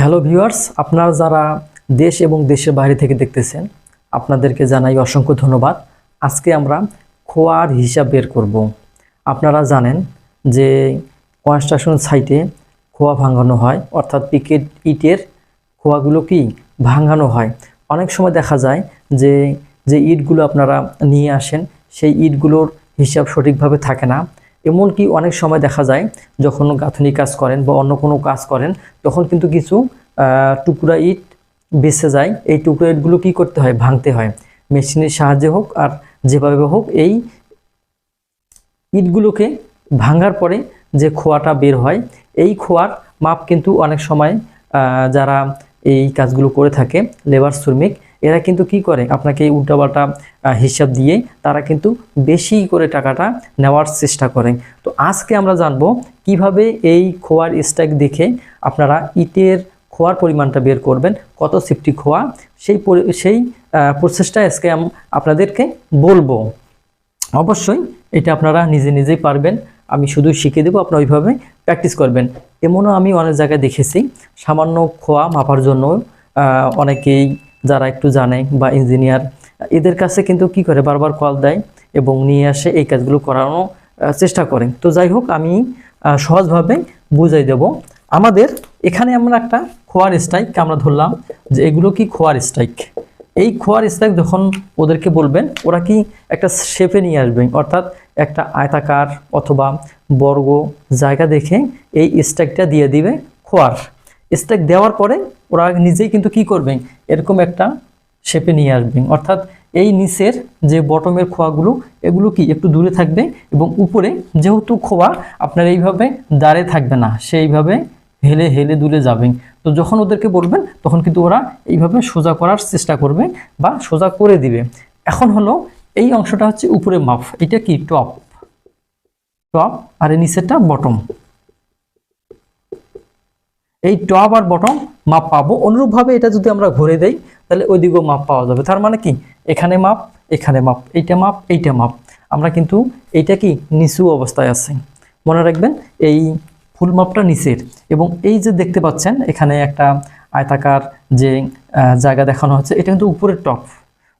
Hello viewers আপনারা যারা দেশ এবং দেশের বাইরে থেকে দেখতেছেন, আপনাদেরকে জানাই অসংখ্য ধন্যবাদ। আজকে আমরা খোয়ার হিসাব বের করব। আপনারা জানেন যে কনস্ট্রাকশন সাইটে খোয়া ভাঙানো হয়, অর্থাৎ পিকেট ইটের খোয়াগুলো কি ভাঙানো হয়। অনেক সময় দেখা যায় যে যে ইটগুলো আপনারা নিয়ে আসেন, সেই ইটগুলোর হিসাব সঠিকভাবে থাকে না। এমনকি অনেক সময় দেখা যায় যখন গাঁথনি কাজ করেন বা অন্য কোনো কাজ করেন, তখন কিন্তু কিছু টুকরা ইট বেঁচে যায়। এই টুকরা ইটগুলো কী করতে হয়? ভাঙতে হয়। মেশিনের সাহায্যে হোক আর যেভাবে হোক, এই ইটগুলোকে ভাঙার পরে যে খোয়াটা বের হয়, এই খোয়ার মাপ কিন্তু অনেক সময় যারা এই কাজগুলো করে থাকে, লেবার শ্রমিক এরা কিন্তু কি করে? আপনাকে এই উল্টাপাল্টা হিসাব দিয়ে তারা কিন্তু বেশি করে টাকাটা নেওয়ার চেষ্টা করে। তো আজকে আমরা জানব কীভাবে এই খোয়ার স্ট্যাক দেখে আপনারা ইটের খোয়ার পরিমাণটা বের করবেন, কত সিফটি খোয়া, সেই সেই প্রসেসটা আজকে আপনাদেরকে বলব। অবশ্যই এটা আপনারা নিজে নিজেই পারবেন, আমি শুধু শিখিয়ে দেবো, আপনারা ওইভাবে প্র্যাকটিস করবেন। এমনও আমি অনেক জায়গায় দেখেছি, সামান্য খোয়া মাপার জন্য অনেকেই যারা একটু জানে বা ইঞ্জিনিয়ার এদের কাছে কিন্তু কি করে? বারবার কল দেয় এবং নিয়ে আসে এই কাজগুলো করানো চেষ্টা করেন তো যাই হোক, আমি সহজভাবে বুঝাই দেব। আমাদের এখানে আমরা একটা খোয়ার স্ট্রাইক আমরা ধরলাম, যে এগুলো কি খোয়ার স্ট্রাইক এই খোয়ার স্ট্রাইক যখন ওদেরকে বলবেন, ওরা কি একটা শেপে নিয়ে আসবেন অর্থাৎ একটা আয়তাকার অথবা বর্গ জায়গা দেখে এই স্ট্রাইকটা দিয়ে দিবে খোয়ার। স্ট্রাইক দেওয়ার পরে ওরা নিজেই কিন্তু কি করবেন এরকম একটা শেপে নিয়ে আসবেন অর্থাৎ এই নিচের যে বটমের খোয়াগুলো, এগুলো কি একটু দূরে থাকবে এবং উপরে যেহেতু খোয়া, আপনার এইভাবে দাঁড়ে থাকবে না সেইভাবে হেলে হেলে দুলে যাবেন তো যখন ওদেরকে বলবেন, তখন কিন্তু ওরা এইভাবে সোজা করার চেষ্টা করবে বা সোজা করে দিবে। এখন হলো এই অংশটা হচ্ছে উপরে মাপ। এটা কি টপ টপ আর এই নিচেরটা বটম এই টপ আর বটম মাপ পাবো। অনুরূপভাবে এটা যদি আমরা ঘুরে দেই, তাহলে ওই দিকেও মাপ পাওয়া যাবে। তার মানে কি? এখানে মাপ এখানে মাপ এইটা মাপ এইটা মাপ আমরা কিন্তু এইটা কি? নিচু অবস্থায় আছে। মনে রাখবেন, এই ফুল মাপটা নিচের। এবং এই যে দেখতে পাচ্ছেন, এখানে একটা আয়তাকার যে জায়গা দেখানো হচ্ছে, এটা কিন্তু উপরের টপ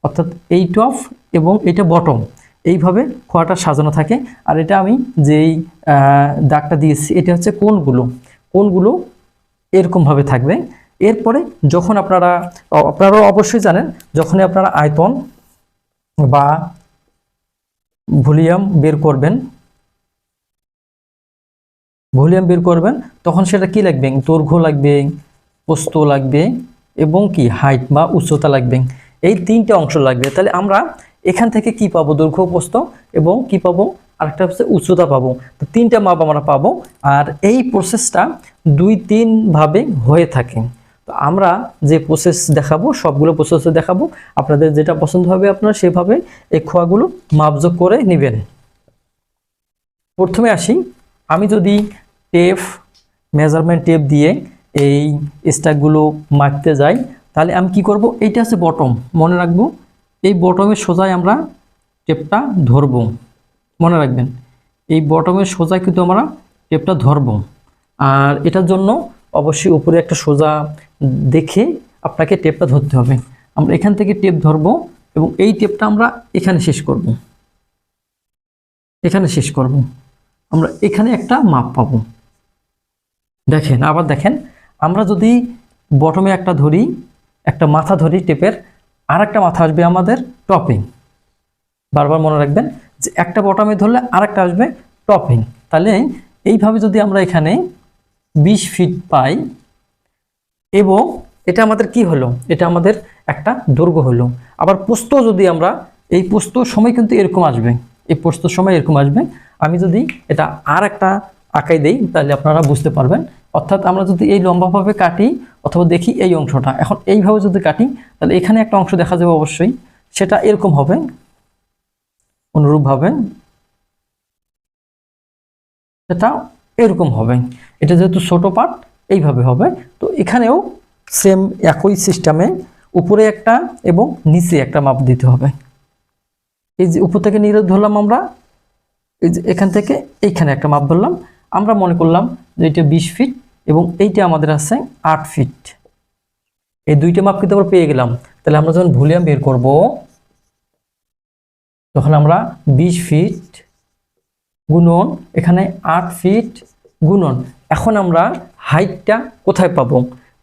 অর্থাৎ এই টপ এবং এটা বটম এইভাবে খোয়াটা সাজানো থাকে। আর এটা আমি যেই দাগটা দিয়েছি, এটা হচ্ছে কোনগুলো কোনগুলো এরকমভাবে থাকবে। এরপরে যখন আপনারা, আপনারাও অবশ্যই জানেন, যখনই আপনারা আয়তন বা ভলিউম বের করবেন, ভলিউম বের করবেন, তখন সেটা কি লাগবে? দৈর্ঘ্য লাগবে, প্রস্থ লাগবে এবং কি? হাইট বা উচ্চতা লাগবে। এই তিনটে অংশ লাগবে। তাহলে আমরা এখান থেকে কি পাবো? দৈর্ঘ্য, প্রস্থ এবং কি পাবো? আরেকটা হচ্ছে উচ্চতা পাবো। তো তিনটা মাপ আমরা পাবো। আর এই প্রসেসটা দুই তিন ভাবে হয়ে থাকে। তো আমরা যে প্রসেস দেখাবো, সবগুলো প্রসেস দেখাবো। আপনাদের যেটা পছন্দ হবে আপনারা সেভাবে এই খোয়াগুলো মাপযোগ করে নেবেন। প্রথমে আসি। আমি যদি টেপ মেজারমেন্ট টেপ দিয়ে এই স্ট্যাকগুলো মাপতে যাই, তাহলে আমি কি করব? এইটা হচ্ছে বটম মনে রাখব, এই বটমের সোজায় আমরা টেপটা ধরব। মনে রাখবেন, এই বটমের সোজায় কিন্তু আমরা টেপটা ধরব। আর এটার জন্য অবশ্যই উপরে একটা সোজা দেখে আপনাকে টেপটা ধরতে হবে। আমরা এখান থেকে টেপ ধরব এবং এই টেপটা আমরা এখানে শেষ করব। এখানে শেষ করব। আমরা এখানে একটা মাপ পাবো। দেখেন, আবার দেখেন, আমরা যদি বটমে একটা ধরি, একটা মাথা ধরি টেপের আর একটা মাথা আসবে আমাদের টপিং বারবার মনে রাখবেন যে একটা বটমে ধরলে আরেকটা আসবে টপিং তাহলে এইভাবে যদি আমরা এখানে বিশ ফিট পাই এবং এটা আমাদের কি হলো? এটা আমাদের একটা দৈর্ঘ্য হলো। আবার পোস্ত যদি আমরা, এই পোস্ত সময় কিন্তু এরকম আসবে। এই পোস্তর সময় এরকম আসবে। আমি যদি এটা আর একটা আঁকাই দেই, তাহলে আপনারা বুঝতে পারবেন। অর্থাৎ আমরা যদি এই লম্বাভাবে কাটি অথবা দেখি এই অংশটা, এখন এইভাবে যদি কাটি, তাহলে এখানে একটা অংশ দেখা যাবে অবশ্যই। সেটা এরকম হবে। অনুরূপভাবে এটা এরকম হবে। এটা যেহেতু ছোট পার্ট এইভাবে হবে। তো এখানেও সেম একই সিস্টেমে উপরে একটা এবং নিচে একটা মাপ দিতে হবে। এই যে উপর থেকে নিরে ধরলাম আমরা, এই যে এখান থেকে এইখানে একটা মাপ ধরলাম। আমরা মনে করলাম যে এটা বিশ ফিট এবং এইটা আমাদের আছে আট ফিট এই দুইটা মাপ কিন্তু আমরা পেয়ে গেলাম। তাহলে আমরা যখন ভলিউম বের করব তখন আমরা বিশ ফিট গুণন, এখানে আট ফিট গুণন। এখন আমরা হাইটটা কোথায় পাবো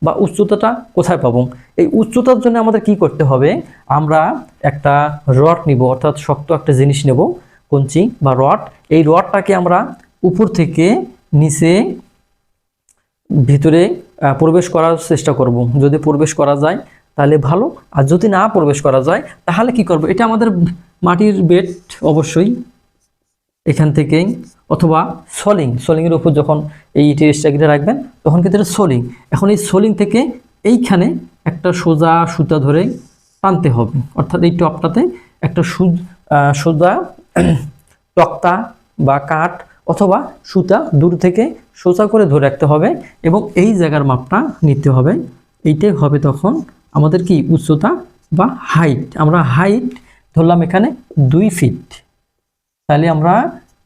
বা উচ্চতাটা কোথায় পাবো? এই উচ্চতার জন্য আমাদের কি করতে হবে? আমরা একটা রড নিব, অর্থাৎ শক্ত একটা জিনিস নেব, কঞ্চি বা রড। এই রডটাকে আমরা উপর থেকে নিচে ভিতরে প্রবেশ করার চেষ্টা করব। যদি প্রবেশ করা যায় তাহলে ভালো, আর যদি না প্রবেশ করা যায় তাহলে কি করব? এটা আমাদের মাটির বেড অবশ্যই এখান থেকে অথবা সলিং, সলিংয়ের উপর যখন এই ইটের টেস্টাগিটা রাখবেন, তখন কিন্তু এটা সলিং। এখন এই সলিং থেকে এইখানে একটা সোজা সুতা ধরে টানতে হবে। অর্থাৎ এই টপটাতে একটা সু সোজা তক্তা বা কাঠ অথবা সুতা দূর থেকে সোজা করে ধরে রাখতে হবে এবং এই জায়গার মাপটা নিতে হবে। এইটাই হবে তখন আমাদের কি উচ্চতা বা হাইট আমরা হাইট ধরলাম এখানে দুই ফিট তাহলে আমরা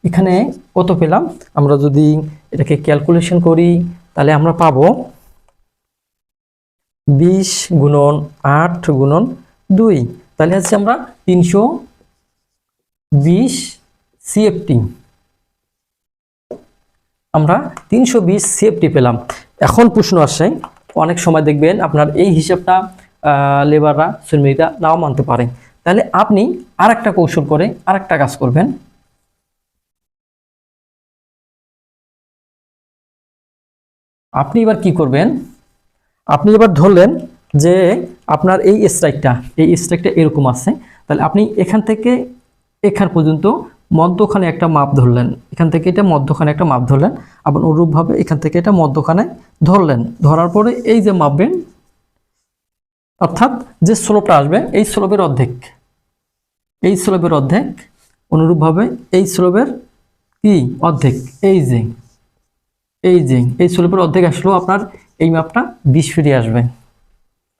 এখানে কত পেলাম? আমরা যদি এটাকে ক্যালকুলেশন করি, তাহলে আমরা পাব বিশ গুণন আট গুণন দুই। তাহলে হচ্ছে আমরা তিনশো বিশ সিএফটি আমরা তিনশো বিশ সিএফটি পেলাম। এখন প্রশ্ন আসে অনেক সময় দেখবেন আপনার এই হিসাবটা লেবাররা শ্রমিকরা নাও মানতে পারে। তাহলে আপনি আর একটা কৌশল করে আর একটা কাজ করবেন। আপনি এবার কি করবেন? আপনি এবার ধরলেন যে আপনার এই স্ট্রাইকটা এই স্ট্রাইকটা এরকম আছে। তাহলে আপনি এখান থেকে এখান পর্যন্ত মধ্যখানে একটা মাপ ধরলেন। এখান থেকে এটা মধ্যখানে একটা মাপ ধরলেন। আবার অনুরূপভাবে এখান থেকে এটা মধ্যখানে ধরলেন। ধরার পরে এই যে মাপবেন, অর্থাৎ যে স্লোপটা আসবে, এই স্লোপের অর্ধেক। এই স্লোপের অর্ধেক অনুরূপভাবে এই স্লোপের কি? অর্ধেক। এই যে এই যে, এই স্লোপের অর্ধেক আসলেও আপনার এই মাপটা বিশ ফিটে আসবে।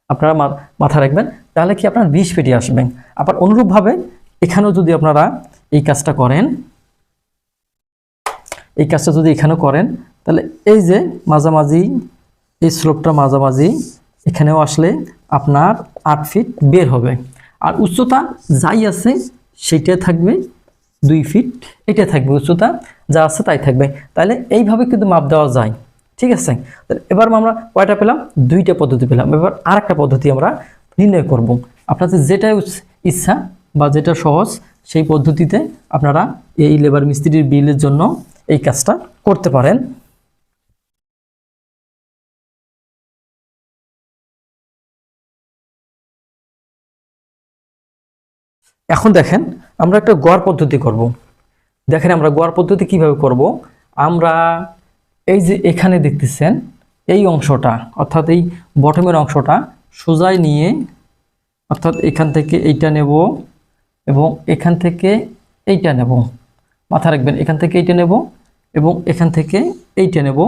আপনারা মা- মাথায় রাখবেন, তাহলে কি আপনার বিশ ফিটে আসবেন আবার অনুরূপভাবে এখানেও যদি আপনারা এই কাজটা করেন, এই কাজটা যদি এখানেও করেন, তাহলে এই যে মাঝামাঝি, এই স্লোপটা মাঝামাঝি, এখানেও আসলে আপনার আট ফিট বের হবে। আর উচ্চতা যাই আছে সেইটা থাকবে দুই ফিট এটা থাকবে উচ্চতা, যা আছে তাই থাকবে। তাহলে এইভাবে কিন্তু মাপ দেওয়া যায়, ঠিক আছে? এবার আমরা কয়টা পেলাম? দুইটা পদ্ধতি পেলাম। এবার আরেকটা পদ্ধতি আমরা নির্ণয় করব। আপনাদের যেটা ইচ্ছা বা যেটা সহজ, সেই পদ্ধতিতে আপনারা এই লেবার মিস্ত্রির বিলের জন্য এই কাজটা করতে পারেন। এখন দেখেন, আমরা একটা গড় পদ্ধতি করব। দেখেন, আমরা গড় পদ্ধতি কীভাবে করব। আমরা এই যে এখানে দেখতেছেন, এই অংশটা, অর্থাৎ এই বটমের অংশটা সোজাই নিয়ে, অর্থাৎ এখান থেকে এইটা নেব এবং এখান থেকে এইটা নেব। মাথা রাখবেন, এখান থেকে এইটা নেব এবং এখান থেকে এইটা নেব।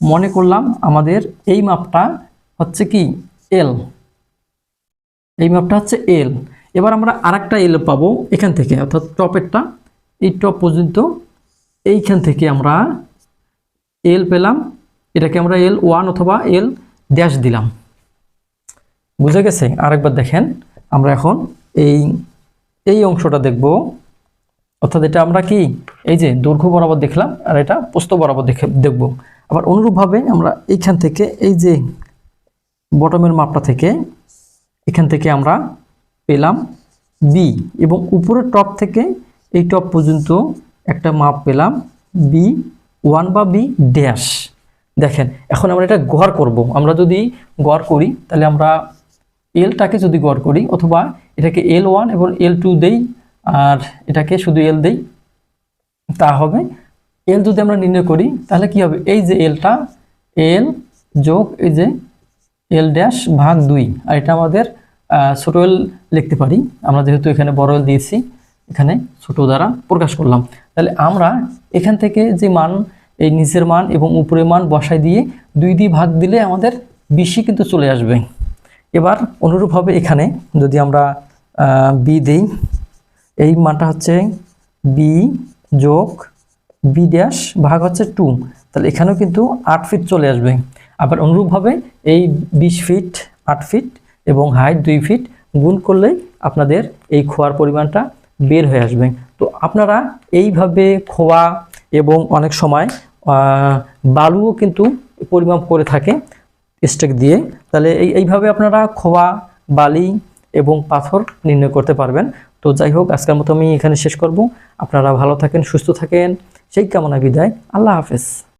মনে করলাম আমাদের এই মাপটা হচ্ছে কি? এল এই মাপটা হচ্ছে এল এবার আমরা আরেকটা এল পাবো এখান থেকে, অর্থাৎ টপেরটা এই টপ পর্যন্ত এইখান থেকে আমরা এল পেলাম। এটাকে আমরা এল ওয়ান অথবা এল ড্যাশ দিলাম। বুঝে গেছে? আরেকবার দেখেন, আমরা এখন এই এই অংশটা দেখব। অর্থাৎ এটা আমরা কি? এই যে দৈর্ঘ্য বরাবর দেখলাম, আর এটা পোস্ত বরাবর দেখে, দেখব। আবার অনুরূপভাবে আমরা এইখান থেকে এই যে বটমের মাপটা থেকে এখান থেকে আমরা পেলাম বি এবং উপরের টপ থেকে এই টপ পর্যন্ত একটা মাপ পেলাম বি ওয়ান বা বি ড্যাশ দেখেন, এখন আমরা এটা গড় করব। আমরা যদি গড় করি, তাহলে আমরা এলটাকে যদি গড় করি, অথবা এটাকে এল ওয়ান এবং এল টু দেই, আর এটাকে শুধু এল দেই, তা হবে। এল যদি আমরা নির্ণয় করি, তাহলে কি হবে? এই যে এলটা এল যোগ এই যে এল ড্যাশ ভাগ দুই। আর এটা আমাদের ছোট লিখতে পারি। আমরা যেহেতু এখানে বড় দিয়েছি, এখানে ছোট দ্বারা প্রকাশ করলাম। তাহলে আমরা এখান থেকে যে মান, এই নিচের মান এবং উপরের মান বসায় দিয়ে দুই দিয়ে ভাগ দিলে আমাদের বেশি কিন্তু চলে আসবে। এবার অনুরূপভাবে এখানে, যদি আমরা বি দিই, এই মানটা হচ্ছে বি যোগ বি ড্যাশ ভাগ হচ্ছে টু তাহলে এখানেও কিন্তু আট ফিট চলে আসবে। আবার অনুরূপভাবে এই বিশ ফিট আট ফিট এবং হাইট দুই ফিট গুণ করলেই আপনাদের এই খোয়ার পরিমাণটা বের হয়ে আসবে। তো আপনারা এইভাবে খোয়া এবং অনেক সময় বালুও কিন্তু পরিমাপ করে থাকে স্টেক দিয়ে। তাহলে এই, এইভাবে আপনারা খোয়া, বালি এবং পাথর নির্ণয় করতে পারবেন। তো যাই হোক, আজকের মতো আমি এখানে শেষ করব। আপনারা ভালো থাকেন, সুস্থ থাকেন। সেই কামনা বিদায়। আল্লাহ হাফেজ।